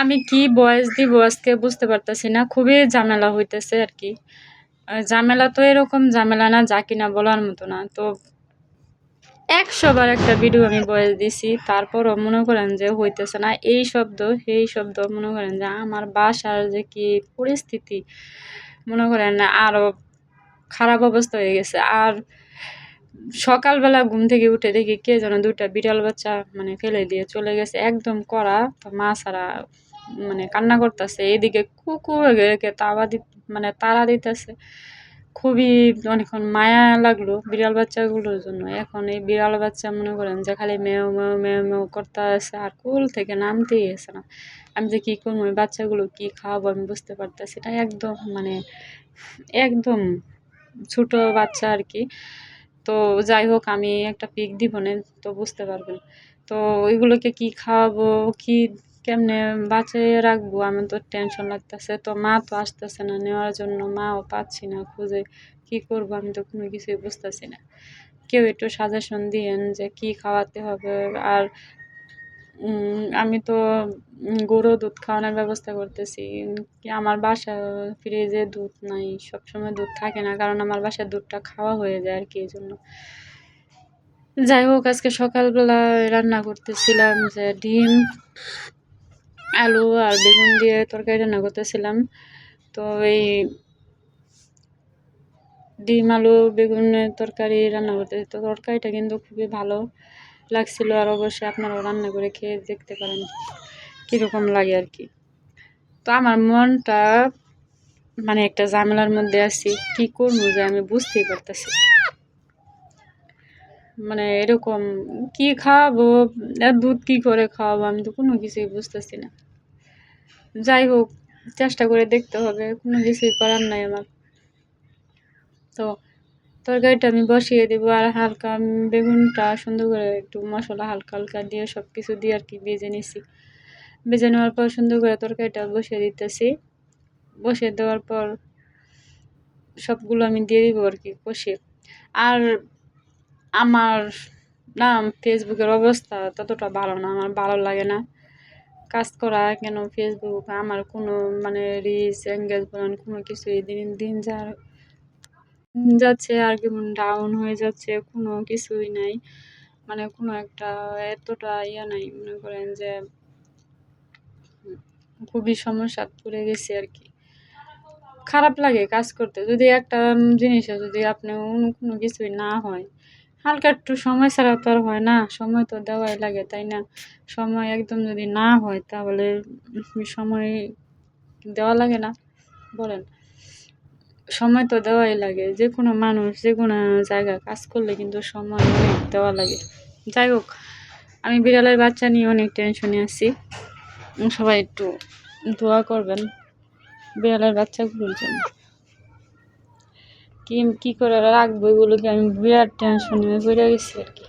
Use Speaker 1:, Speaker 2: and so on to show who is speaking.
Speaker 1: আমি কি বয়স দিব আজকে বুঝতে পারতেছি না, খুবই ঝামেলা হইতেছে আর কি। ঝামেলা তো এরকম ঝামেলা না, যা কিনা বলার মতো না। তো একশো বার একটা ভিডিও আমি বয়স দিছি, তারপরও মনে করেন যে হইতেছে না। এই শব্দ সেই শব্দ মনে করেন যে আমার বাসার যে কি পরিস্থিতি, মনে করেন আরও খারাপ অবস্থা হয়ে গেছে। আর সকালবেলা ঘুম থেকে উঠে দেখি কে যেন দুটা বিড়াল বাচ্চা মানে ফেলে দিয়ে চলে গেছে। একদম করা তো মা ছাড়া মানে কান্না করতেছে এদিকে কুকু একে তাওয়া দি মানে তারা দিতেছে। খুবই অনেকক্ষণ মায়া লাগল বিড়াল বাচ্চাগুলোর জন্য। এখন এই বিড়াল বাচ্চা মনে করেন যে খালি মেও মেও মেও মেও করতে আছে আর কুল থেকে নামতেই আছে না। আমি যে কী করব ওই বাচ্চাগুলো কী খাওয়াবো আমি বুঝতে পারতেছি না। একদম মানে একদম ছোট বাচ্চা আর কি। তো যাই হোক, আমি একটা পিক দিব না, তো বুঝতে পারবেন। তো ওইগুলোকে কি খাওয়াবো, কি কেমনে বাঁচিয়ে রাখব? আমার তো টেনশন লাগতেছে। তো মা তো আসতেছে না, নেওয়ার জন্য মাও পাচ্ছি না খুঁজে। কি করব? আমি তো কোনো কিছুই বুঝতেছি না। কেউ একটু সাজেশন দিয়েন যে কি খাওয়াতে হবে। আর আমি তো গরু দুধ খাওয়ানোর ব্যবস্থা করতেছি। আমার বাসা ফ্রিজে দুধ নাই, সবসময় দুধ থাকে না। কারণ আমার বাসায় দুধটা খাওয়া হয়ে যায় আর কি এই জন্য। যাই হোক, আজকে সকালবেলা রান্না করতেছিলাম যে ডিম। আলু আর বেগুন দিয়ে তরকারি রান্না করতেছিলাম। তো এই ডিম, আলু বেগুনের তরকারি রান্না করতেছি তো তরকারিটা কিন্তু খুবই ভালো লাগছিল আর অবশ্যই আপনারাও রান্না করে খেয়ে দেখতে পারেন কীরকম লাগে আর কি। তো আমার মনটা মানে একটা ঝামেলার মধ্যে আছি, কি করব যে আমি বুঝতেই পারতেছি মানে এরকম কি খাওয়াবো দুধ কি করে খাওয়াবো, আমি তো কোনো কিছুই বুঝতেছি না। যাই হোক, চেষ্টা করে দেখতে হবে। কোনো কিছুই করার নাই আমার। তো, তরকারিটা আমি বসিয়ে দেবো আর হালকা বেগুনটা সুন্দর করে একটু মশলা হালকা হালকা দিয়ে সব কিছু দিয়ে আর কি ভেজে নিছি। ভেজে নেওয়ার পর সুন্দর করে তরকারিটা বসিয়ে দিতেছি। বসিয়ে দেওয়ার পর সবগুলো আমি দিয়ে দিব আর কি কষিয়ে আর আমার না ফেসবুকের অবস্থা ততটা ভালো না, আমার ভালো লাগে না। কাজ করা কেন? ফেসবুক আমার কোনো মানে রিচ এঙ্গেজ বলেন, কোনো কিছুই দিন দিন যা যাচ্ছে আর কেমন ডাউন হয়ে যাচ্ছে, কোনো কিছুই নাই। মানে কোনো একটা এতটা ইয়ে নাই, মনে করেন যে খুবই সমস্যা পড়ে গেছি আর কি। খারাপ লাগে কাজ করতে। যদি একটা জিনিসে যদি আপনি অন্য কোনো কিছুই না হয় হালকা একটু সময় ছাড়া তো আর হয় না, সময় তো দেওয়াই লাগে, তাই না? সময় একদম যদি না হয় তাহলে সময় দেওয়া লাগে না, বলেন। সময় তো দেওয়াই লাগে যে কোনো মানুষ যে কোনো জায়গা কাজ করলে কিন্তু সময় অনেক দেওয়া লাগে। যাই হোক, আমি বিড়ালের বাচ্চা নিয়ে অনেক টেনশনে আছি। সবাই একটু দোয়া করবেন বিড়ালের বাচ্চাগুলোর জন্য। কি কি করে রাখব এগুলোকে আমি বিরাট টেনশনে পড়ে গেছি আর কি।